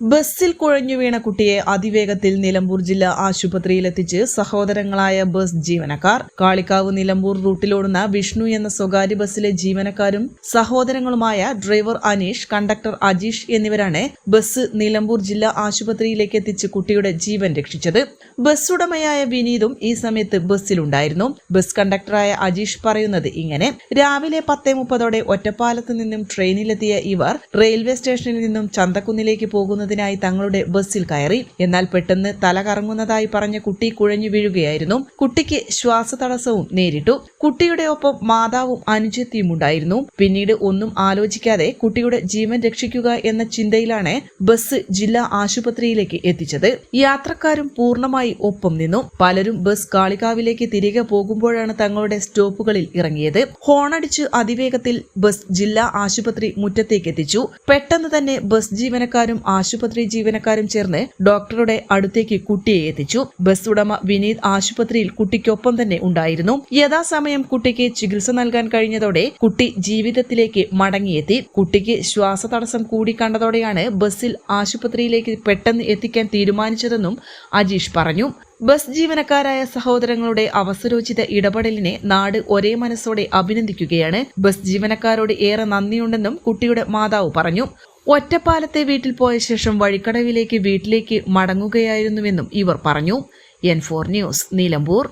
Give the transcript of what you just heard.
ബസ്സിൽ കുഴഞ്ഞു വീണ കുട്ടിയെ അതിവേഗത്തിൽ നിലമ്പൂർ ജില്ലാ ആശുപത്രിയിലെത്തിച്ച് സഹോദരങ്ങളായ ബസ് ജീവനക്കാർ. കാളിക്കാവ് നിലമ്പൂർ റൂട്ടിലോടുന്ന വിഷ്ണു എന്ന സ്വകാര്യ ബസ്സിലെ ജീവനക്കാരും സഹോദരങ്ങളുമായ ഡ്രൈവർ അനീഷ് കണ്ടക്ടർ അജീഷ് എന്നിവരാണ് ബസ് നിലമ്പൂർ ജില്ലാ ആശുപത്രിയിലേക്ക് എത്തിച്ച് കുട്ടിയുടെ ജീവൻ രക്ഷിച്ചത്. ബസ് ഉടമയായ വിനീതും ഈ സമയത്ത് ബസ്സിലുണ്ടായിരുന്നു. ബസ് കണ്ടക്ടറായ അജീഷ് പറയുന്നത് ഇങ്ങനെ രാവിലെ പത്തേ മുപ്പതോടെ ഒറ്റപ്പാലത്ത് നിന്നും ട്രെയിനിലെത്തിയ ഇവർ റെയിൽവേ സ്റ്റേഷനിൽ നിന്നും ചന്തക്കുന്നിലേക്ക് പോകുന്നതിനായി തങ്ങളുടെ ബസ്സിൽ കയറി. എന്നാൽ പെട്ടെന്ന് തല കറങ്ങുന്നതായി പറഞ്ഞ കുട്ടി കുഴഞ്ഞു വീഴുകയായിരുന്നു. കുട്ടിക്ക് ശ്വാസതടസ്സവും നേരിട്ടു. കുട്ടിയുടെ ഒപ്പം മാതാവും അനുജത്തിയും ഉണ്ടായിരുന്നു. പിന്നീട് ഒന്നും ആലോചിക്കാതെ കുട്ടിയുടെ ജീവൻ രക്ഷിക്കുക എന്ന ചിന്തയിലാണ് ബസ് ജില്ലാ ആശുപത്രിയിലേക്ക് എത്തിച്ചത്. യാത്രക്കാരും പൂർണമായി ഒപ്പം നിന്നു. പലരും ബസ് കാളികാവിലേക്ക് തിരികെ പോകുമ്പോഴാണ് തങ്ങളുടെ സ്റ്റോപ്പുകളിൽ ഇറങ്ങിയത്. ഹോണടിച്ച് അതിവേഗത്തിൽ ബസ് ജില്ലാ ആശുപത്രി മുറ്റത്തേക്ക് എത്തിച്ചു. പെട്ടെന്ന് തന്നെ ബസ് ജീവനക്കാരും ആശുപത്രി ജീവനക്കാരും ചേർന്ന് ഡോക്ടറുടെ അടുത്തേക്ക് കുട്ടിയെ എത്തിച്ചു. ബസ് ഉടമ വിനീത് ആശുപത്രിയിൽ കുട്ടിക്കൊപ്പം തന്നെ ഉണ്ടായിരുന്നു. യഥാസമയം കുട്ടിക്ക് ചികിത്സ നൽകാൻ കഴിഞ്ഞതോടെ കുട്ടി ജീവിതത്തിലേക്ക് മടങ്ങിയെത്തി. കുട്ടിക്ക് ശ്വാസതടസ്സം കൂടി കണ്ടതോടെയാണ് ബസ്സിൽ ആശുപത്രിയിലേക്ക് പെട്ടെന്ന് എത്തിക്കാൻ തീരുമാനിച്ചതെന്നും അജീഷ് പറഞ്ഞു. ബസ് ജീവനക്കാരായ സഹോദരങ്ങളുടെ അവസരോചിത ഇടപെടലിനെ നാട് ഒരേ മനസ്സോടെ അഭിനന്ദിക്കുകയാണ്. ബസ് ജീവനക്കാരോട് ഏറെ നന്ദിയുണ്ടെന്നും കുട്ടിയുടെ മാതാവ് പറഞ്ഞു. ഒറ്റപ്പാലത്തെ വീട്ടിൽ പോയ ശേഷം വഴിക്കടവിലേക്ക് വീട്ടിലേക്ക് മടങ്ങുകയായിരുന്നുവെന്നും ഇവർ പറഞ്ഞു. N four news Nilambur